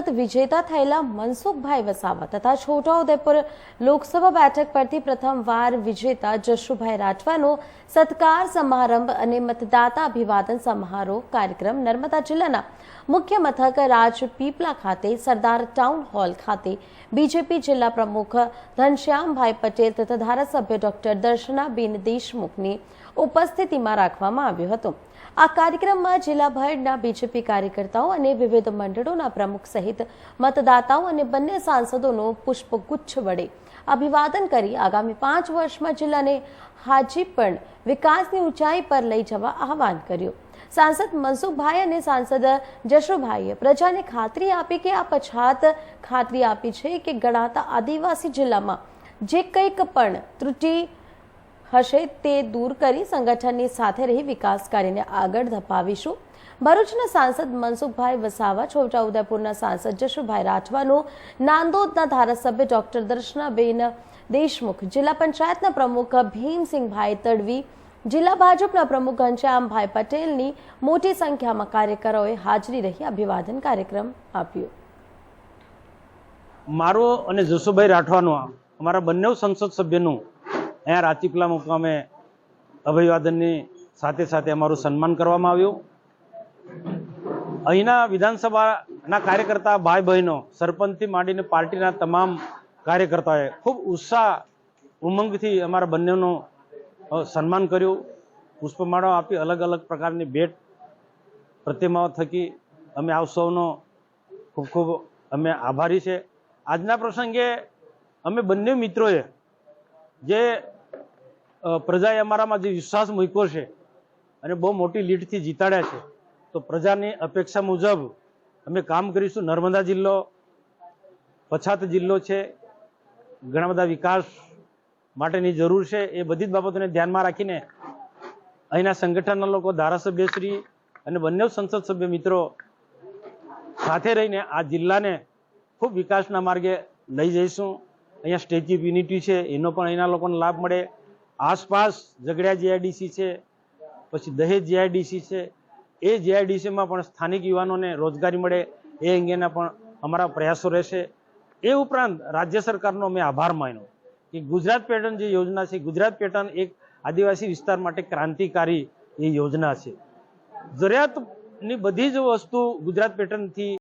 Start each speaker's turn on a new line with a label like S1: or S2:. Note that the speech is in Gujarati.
S1: સતત વિજેતા થયેલા મનસુખભાઈ વસાવા તથા છોટાઉદેપુર લોકસભા બેઠક પરથી પ્રથમવાર વિજેતા જશુભાઈ રાઠવાનો સત્કાર સમારંભ અને મતદાતા અભિવાદન સમારોહ કાર્યક્રમ નર્મદા જિલ્લાના મુખ્ય મથક રાજપીપલા ખાતે, સરદાર ટાઉન હોલ ખાતે, બીજેપી જિલ્લા પ્રમુખ ઘનશ્યામભાઈ પટેલ તથા ધારાસભ્ય ડોક્ટર દર્શનાબેન દેશમુખની ઉપસ્થિતિમાં રાખવામાં આવ્યો હતો. આ કાર્યક્રમમાં જિલ્લાભરના બીજેપી કાર્યકર્તાઓ અને વિવિધ મંડળોના પ્રમુખ સહિત મતદાતાઓ અને બંને સાંસદોનું પુષ્પગુચ્છ વડે અભિવાદન કરી આગામી પાંચ વર્ષમાં જિલ્લાને હાજી પણ વિકાસની ઊંચાઈ પર લઈ જવા આહવાન કર્યું. સાંસદ મનસુખભાઈ અને સાંસદ જશુભાઈએ પ્રજાને ખાતરી આપી કે આ પછાત ખાતરી આપી છે કે ગણાતા આદિવાસી જિલ્લામાં જે કંઈક પણ ત્રુટિ હશે તે દૂર કરી સંગઠનની સાથે રહી વિકાસ કાર્યને આગળ ધપાવીશું. ભરૂચના સાંસદ મનસુખભાઈ વસાવા છોટાઉદેપુરના સાંસદ જશુભાઈ રાઠવાનો, નાંદોદના ધારાસભ્ય ડોક્ટર દર્શનાબેન દેશમુખ, જિલ્લા પંચાયતના પ્રમુખ ભીમસિંહભાઈ તડવી, જિલ્લા ભાજપના પ્રમુખ ઘનશ્યામભાઈ પટેલની મોટી સંખ્યામાં કાર્યકરોએ હાજરી રહી અભિવાદન કાર્યક્રમ આપ્યો.
S2: મારો અને જસુભાઈ રાઠવાનો, અમારા બંને સંસદ સભ્યનું અહીંયા રાજપીપલા મુકામે અભિવાદનની સાથે સાથે અમારું સન્માન કરવામાં આવ્યું. અહીંના વિધાનસભાના કાર્યકર્તા ભાઈ બહેનો, સરપંચથી માંડીને પાર્ટીના તમામ કાર્યકર્તાઓએ ખૂબ ઉત્સાહ, ઉમંગથી અમારા બંનેનું સન્માન કર્યું. પુષ્પમાળો આપી, અલગ અલગ પ્રકારની ભેટ પ્રતિમાઓ થકી અમે આપ સૌનો ખૂબ ખૂબ અમે આભારી છે. આજના પ્રસંગે અમે બંને મિત્રોએ જે પ્રજાએ અમારામાં જે વિશ્વાસ મૂક્યો છે અને બહુ મોટી લીડથી જીતાડ્યા છે, તો પ્રજાની અપેક્ષા મુજબ અમે કામ કરીશું. નર્મદા જિલ્લો, પછાત જિલ્લો છે, ઘણા બધા વિકાસ માટેની જરૂર છે. એ બધી જ બાબતોને ધ્યાનમાં રાખીને અહીંના સંગઠનના લોકો, ધારાસભ્યશ્રી અને બંને સંસદ સભ્ય મિત્રો સાથે રહીને આ જિલ્લાને ખૂબ વિકાસના માર્ગે લઈ જઈશું. અહીંયા સ્ટેચ્યુ ઓફ યુનિટી છે, એનો પણ અહીંના લોકોને લાભ મળે. આસપાસ ઝઘડિયા જીઆઈડીસી છે, પછી દહેજ જીઆઈડીસી છે, એ જીઆઈડીસીમાં પણ સ્થાનિક યુવાનોને રોજગારી મળે એ અંગેના પણ અમારા પ્રયાસો રહેશે. એ ઉપરાંત રાજ્ય સરકારનો અમે આભાર માન્યો કે ગુજરાત પેટર્ન જે યોજના છે, ગુજરાત પેટર્ન એક આદિવાસી વિસ્તાર માટે ક્રાંતિકારી એ યોજના છે. જરૂરિયાતની બધી જ વસ્તુ ગુજરાત પેટર્નથી